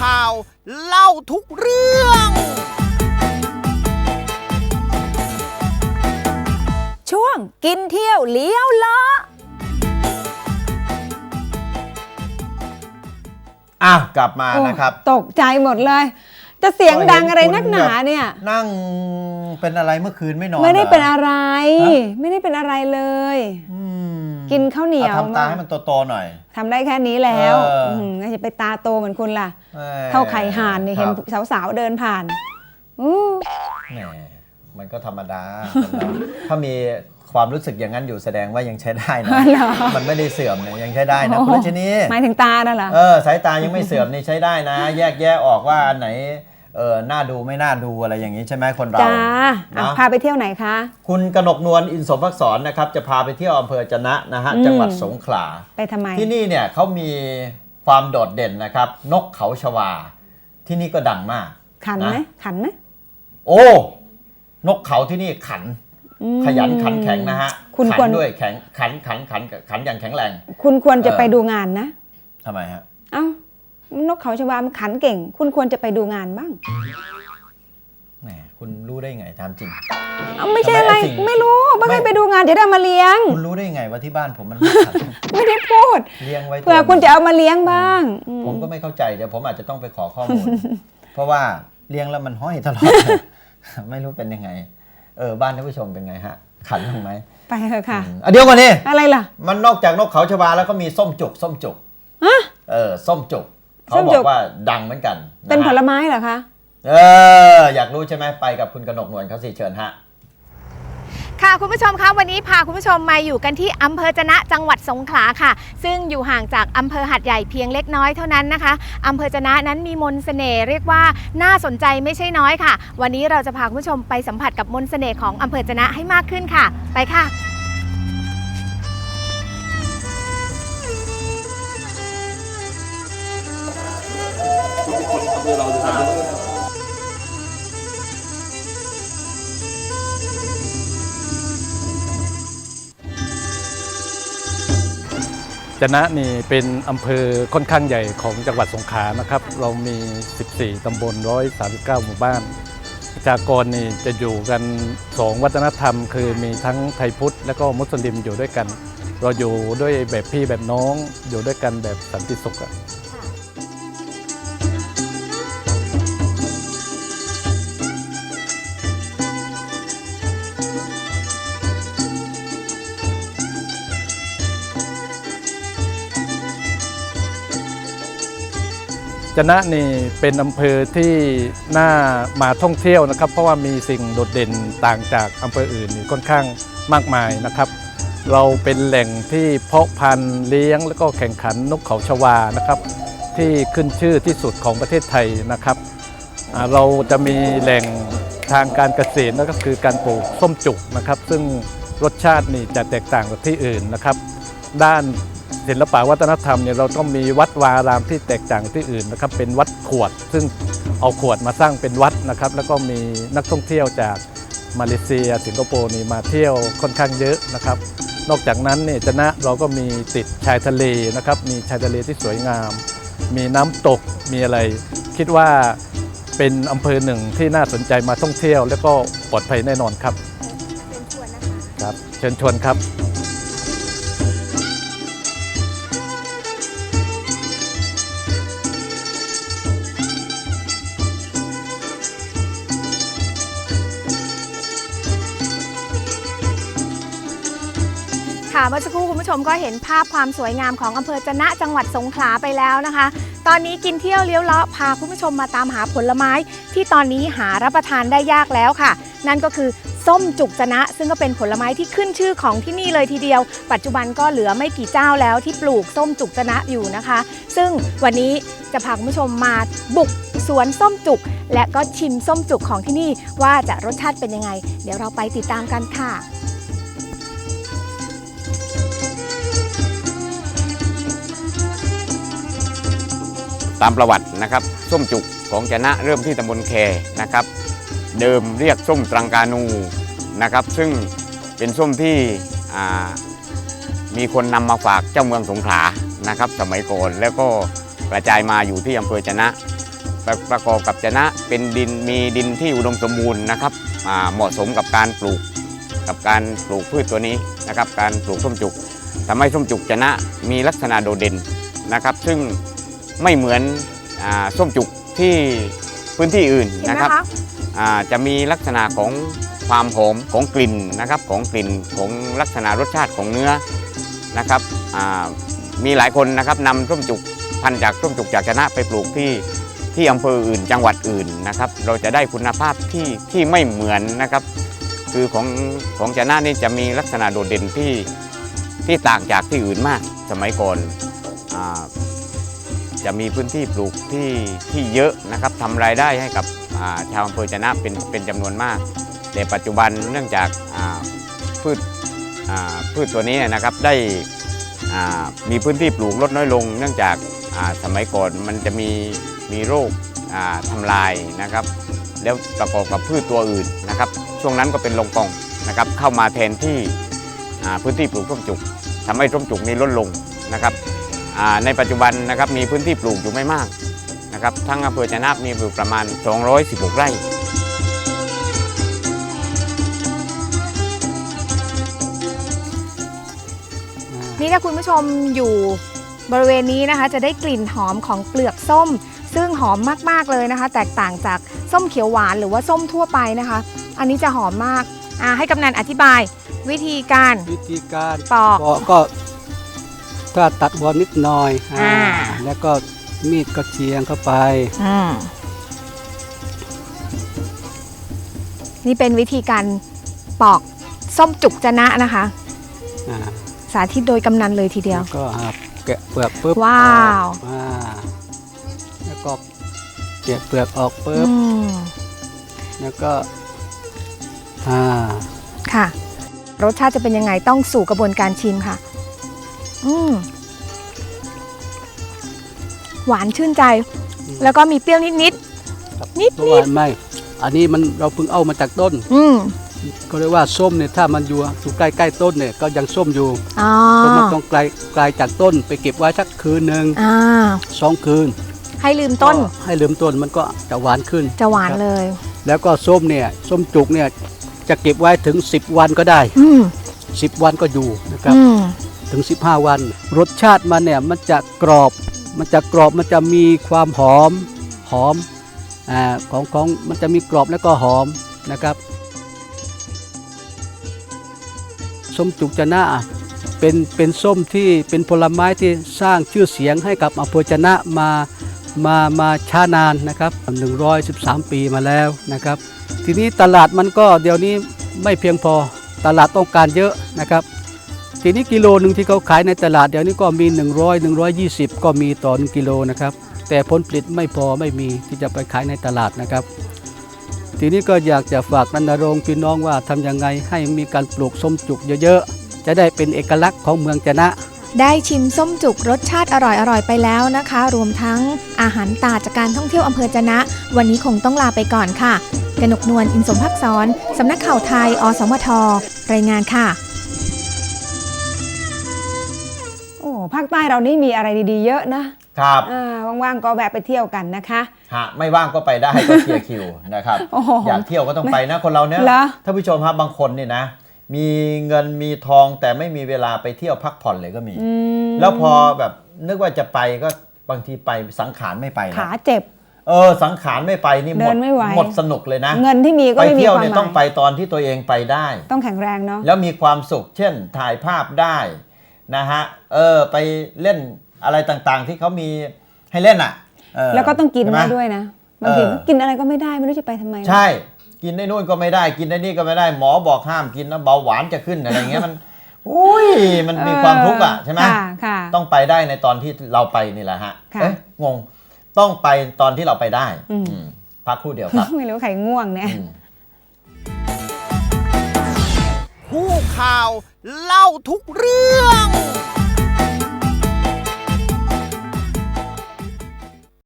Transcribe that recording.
ข่าว เล่าทุกเรื่อง ช่วงกินเที่ยวเลี้ยวล้ออ้าวกลับมานะครับโอ้ตกใจหมดเลย จะเสียงดังอะไรนักหนาเนี่ย นั่งเป็นอะไรเมื่อคืนไม่นอนไม่ได้หรเป็นอะไรฮะไม่ได้เป็นอะไรเลยอืมกินข้าวเหนียวอะทำตาให้มันโตๆหน่อยทำได้แค่นี้แล้วเอออืมอย่าไปตาโตเหมือนคุณล่ะแหมเท่าไข่ห่านเนี่ยเห็นครับสาวๆเดินผ่านอู้แหมมันก็ธรรมดาคนเราถ้ามีความรู้สึกอย่างนั้นอยู่แสดงว่ายังใช้ได้นะเหรอมันไม่ได้เสื่อมเนี่ยยังใช้ได้นะคุณรัชนีหมายถึงตาน่ะเหรอเออสายตายังไม่เสื่อมนี่ใช้ได้นะ แยกแยะออกว่าอันไหน เออน่าดูไม่น่าดูอะไรอย่างนี้ใช่ไหมคนเราจ้าอะเนาะพาไปเที่ยวไหนคะ คุณกนกนวลอินสมภักษรนะครับ จะพาไปเที่ยวอำเภอจะนะนะฮะอืม จังหวัดสงขลา ไปทำไม ที่นี่เนี่ยเขามีความโดดเด่นนะครับ นกเขาชวา ที่นี่ก็ดังมาก ขันไหมนะ ขันไหมโอ้ นกเขาที่นี่ขัน อืม ขยันขันแข็งนะฮะคุณขัควร ด้วยแข็งขันขันขันขันอย่างแข็งแรง คุณควรจะเออ ไปดูงานนะทำไมฮะ เอ้า นกเขาชวามันขันเก่ง คุณควรจะไปดูงานบ้าง แหมคุณรู้ได้ไงถามจริง เอ้าไม่ใช่อะไร ทำไมไอ้สิ่งไม่รู้ไม่ไม่ให้ไปดูงานจะได้เอามาเลี้ยง คุณรู้ได้ไงว่าที่บ้านผมมันไม่ขันไม่ได้พูด เลี้ยงไว้ตัวเผื่อคุณจะเอามาเลี้ยงบ้างอืมผมก็ไม่เข้าใจเดี๋ยวผมอาจจะต้องไปขอข้อมูล เพราะว่าเลี้ยงแล้วมันห้อยตลอด ไม่รู้เป็นยังไง เออบ้านท่านผู้ชมเป็นไงฮะ ขันบ้างไหมไปเถอะค่ะ อืมอะเดี๋ยวก่อนนี่อะไรล่ะ มันนอกจากนกเขาชวาแล้วก็มีส้มจุก ส้มจุกฮะเออ ส้มจุกส้ เขามบอจุกกว่าดังเหมือนกัน เป็นนะฮะผลไม้เหรอคะ เออ อยากรู้ใช่ไหมไปกับคุณกนกนวลเขาสิเชิญฮะค่ะคุณผู้ชมคะวันนี้พาคุณผู้ชมมาอยู่กันที่อำเภอจะนะจังหวัดสงขลาค่ะ ซึ่งอยู่ห่างจากอำเภอหัดใหญ่เพียงเล็กน้อยเท่านั้นนะคะอำเภอจะนะนั้นมีมนต์เสน่ห์เรียกว่าน่าสนใจไม่ใช่น้อยค่ะ วันนี้เราจะพาคุณผู้ชมไปสัมผัสกับมนต์เสน่ห์ของอำเภอจะนะให้มากขึ้นค่ะ ไปค่ะ จนะนี่เป็นอำเภอค่อนข้างใหญ่ของจังหวัดสงขลานะครับ เรามี 14 ตำบล 139 หมู่บ้าน ประชากรนี่จะอยู่กัน 2 วัฒนธรรม คือมีทั้งไทยพุทธและก็มุสลิมอยู่ด้วยกัน เราอยู่ด้วยแบบพี่แบบน้องอยู่ด้วยกันแบบสันติสุข จนะนี่เป็นอำเภอที่น่ามาท่องเที่ยวนะครับ เพราะว่ามีสิ่งโดดเด่นต่างจากอำเภออื่นค่อนข้างมากมายนะครับ เราเป็นแหล่งที่เพาะพันธุ์เลี้ยง แล้วก็แข่งขันนกเขาชวานะครับ ที่ขึ้นชื่อที่สุดของประเทศไทยนะครับ เราจะมีแหล่งทางการเกษตรนั่นก็คือการปลูกส้มจุกนะครับ ซึ่งรสชาตินี่จะแตกต่างกับที่อื่นนะครับ ด้าน ศิลปวัฒนธรรมเนี่ยเราต้องมีวัดวาอารามที่แตกต่างที่อื่นนะครับเป็นวัดขวด ซึ่งเอาขวดมาสร้างเป็นวัดนะครับแล้วก็มีนักท่องเที่ยวจากมาเลเซีย สิงคโปร์นี่มาเที่ยวค่อนข้างเยอะนะครับ นอกจากนั้นเนี่ยจะนะเราก็มีติดชายทะเลนะครับมีชายทะเลที่สวยงาม มีน้ำตกมีอะไร คิดว่าเป็นอำเภอหนึ่งที่น่าสนใจมาท่องเที่ยว แล้วก็ปลอดภัยแน่นอนครับครับเชิญชวนครับ ค่ะเมื่อสักครู่คุณผู้ชมก็เห็นภาพความสวยงามของอำเภอจะนะจังหวัดสงขลาไปแล้วนะคะ ตอนนี้กินเที่ยวเลี้ยวเลาะพาคุณผู้ชมมาตามหาผลไม้ ที่ตอนนี้หารับประทานได้ยากแล้วค่ะ นั่นก็คือส้มจุกจะนะ ซึ่งก็เป็นผลไม้ที่ขึ้นชื่อของที่นี่เลยทีเดียว ปัจจุบันก็เหลือไม่กี่เจ้าแล้วที่ปลูกส้มจุกจะนะอยู่นะคะ ซึ่งวันนี้จะพาคุณผู้ชมมาบุกสวนส้มจุก และก็ชิมส้มจุกของที่นี่ว่าจะรสชาติเป็นยังไง เดี๋ยวเราไปติดตามกันค่ะ ตามประวัตินะครับส้มจุกของจนะเริ่มที่ตำบลแคนะครับ เดิมเรียกส้มตรังกานูนะครับ ซึ่งเป็นส้มที่มีคนนำมาฝากเจ้าเมืองสงขลานะครับ สมัยก่อนแล้วก็กระจายมาอยู่ที่อำเภอจนะประประกอบกับจนะเป็นดินมีดินที่อุดมสมบูรณ์นะครับเหมาะสมกับการปลูกกับการปลูกพืชตัวนี้นะครับ การปลูกส้มจุกทำให้ส้มจุกจนะมีลักษณะโดดเด่นนะครับ ซึ่ง ไม่เหมือนอาส้มจุกที่พื้นที่อื่นเห็นไหมนะครับคะอ่าจะมีลักษณะของความหอมของกลิ่นนะครับของกลิ่นของลักษณะรสชาติของเนื้อนะครับอ่ามีหลายคนนะครับนำส้มจุกพันธุ์จากส้มจุกจากชนะไปปลูกที่ที่อำเภออื่นจังหวัดอื่นนะครับ เราจะได้คุณภาพที่ที่ไม่เหมือนนะครับ คือของของชนะนี่จะมีลักษณะโดดเด่นที่ที่ต่างจากที่อื่นมาก สมัยก่อนอา จะมีพื้นที่ปลูกที่ที่เยอะนะครับทำรายได้ให้กับาชาวอำเภอจะนะเป็นเป็นจำนวนมาก แต่ปัจจุบันเนื่องจากาพืชพืชตัวนี้นะครับได้มีพื้นที่ปลูกลดน้อยลง เนื่องจากาสมัยก่อนมันจะมีมีโรคอ่าทำลายนะครับ แล้วประกอบกับพืชตัวอื่นนะครับ ช่วงนั้นก็เป็นลงกองนะครับ เข้ามาแทนที่พื้นที่ปลูกส้มจุกทำให้ส้มจุกนี้ลดลงนะครับ ในปัจจุบันนะครับมีพื้นที่ปลูกอยู่ไม่มากนะครับทั้งอำเภอจะนาบมีอยู่ประมาณ 216 ไร่นี่ถ้าคุณผู้ชมอยู่บริเวณนี้นะคะ จะได้กลิ่นหอมของเปลือกส้ม ซึ่งหอมมากๆเลยนะคะ แตกต่างจากส้มเขียวหวานหรือว่าส้มทั่วไปนะคะ อันนี้จะหอมมากอ่าให้กำนันอธิบาย วิธีการวิธีการปอกปอก ก็ถ้าตัดบอลนิดหน่อยอ่าอ่า แล้วก็มีดก็เชียงเข้าไปอืมนี่เป็นวิธีการปอกส้มจุกจะนะนะคะ อ่าสาธิตโดยกำนันเลยทีเดียว แล้วก็อ่าแกะเปลือกปุ๊บว้าว ออกอ่าแล้วก็แกะเปลือกออกอืปุ๊บมแล้วก็อ่า ค่ะ รสชาติจะเป็นยังไงต้องสู่กระบวนการชิมค่ะ อืมหวานชื่นใจ แล้วก็มีเปรี้ยวนิดครับนิดเพราะว่าไม่ อันนี้มันเราเพิ่งเอามาจากต้นๆอืมก็เรียกว่าส้มเนี่ยถ้ามันอยู่อยู่ใกล้ๆต้นเนี่ยก็ยังส้มอยู่อ๋อเพราะมันต้องไกลไกลจากต้นไปเก็บไว้สักคืนหนึ่งอ่าสองคืน ให้ลืมต้นก็ให้ลืมต้นมันก็จะหวานขึ้น จะหวานครับเลย แล้วก็ส้มเนี่ยส้มจุกเนี่ยจะเก็บไว้ถึง 10 วันก็ได้อืม10วันก็อยู่นะครับ อืมถึง15 วัน รสชาติมันเนี่ยมันจะกรอบ มันจะกรอบมันจะมีความหอมหอมอของของมันจะมีกรอบแล้วก็หอมนะครับส้มจุกจะน่าเป็นเป็นส้มที่เป็นผลไม้ที่สร้างชื่อเสียงให้กับอำเภอจะนะมามามาช้านานนะครับ113 ปีมาแล้วนะครับ ทีนี้ตลาดมันก็เดี๋ยวนี้ไม่เพียงพอตลาดต้องการเยอะนะครับ ทีนี้กิโลหนึ่งที่เขาขายในตลาดเดี๋ยวนี้ก็มี 100 120 ก็มีต่อหนึ่งกิโลนะครับแต่ผลผลิตไม่พอไม่มีที่จะไปขายในตลาดนะครับ ทีนี้ก็อยากจะฝากนันรงค์พี่น้องว่าทำยังไงให้มีการปลูกส้มจุกเยอะๆ จะได้เป็นเอกลักษณ์ของเมืองจะนะได้ชิมส้มจุกรสชาติอร่อยๆ ไปแล้วนะคะ รวมทั้งอาหารตาจากการท่องเที่ยวอำเภอจะนะ วันนี้คงต้องลาไปก่อนค่ะ กนกนวลอินสมพักษรสำนักข่าวไทย อสมทรายงานค่ะ ภาคใต้เรานี่มีอะไรดีๆเยอะนะครับอ่าว่างๆก็แวะไปเที่ยวกันนะคะ ฮะไม่ว่างก็ไปได้ ก็เคลียร์คิวนะครับโอ้โหอยากเที่ยวก็ต้องไปนะคนเราเนี่ยเหรอ ท่านผู้ชมครับบางคนเนี่ยนะ มีเงินมีทองแต่ไม่มีเวลาไปเที่ยวพักผ่อนเลยก็มี อืมแล้วพอแบบนึกว่าจะไปก็บางทีไปสังขารไม่ไปนะขาเจ็บ เออสังขารไม่ไปนี่หมเดิดนไม่ไหว หมดสนุกเลยนะ เงินที่มีก็ไปไม่มีเที่ยวความเนี่ยหต้องมาไปยตอนที่ตัวเองไปได้ ต้องแข็งแรงเนาะ แล้วมีความสุข เช่นถ่ายภาพได้ นะฮะเออไปเล่นอะไรต่างๆ ที่เขามีให้เล่นอะเแล้วก็ต้องกินใช่หม ได้ด้วยนะบางทีเออกินอะไรก็ไม่ได้ไม่รู้จะไปทำไมนะใช่ กินได้นู่นก็ไม่ได้ กินได้นี่ก็ไม่ได้ หมอบอกห้ามกินนะเบาหวานจะขึ้นอะไรเงี้ยมันอุ้ยมันมีความทุกข์อะใช่ไหม ค่ะค่ะ ต้องไปได้ในตอนที่เราไปนี่แหละฮะค่ะเอ๊ะงง ต้องไปตอนที่เราไปได้อืม อืมพักครู่เดียวครับ ไม่รู้ใครง่วงเนี่ย อืม ผู้ข่าว เล่าทุกเรื่อง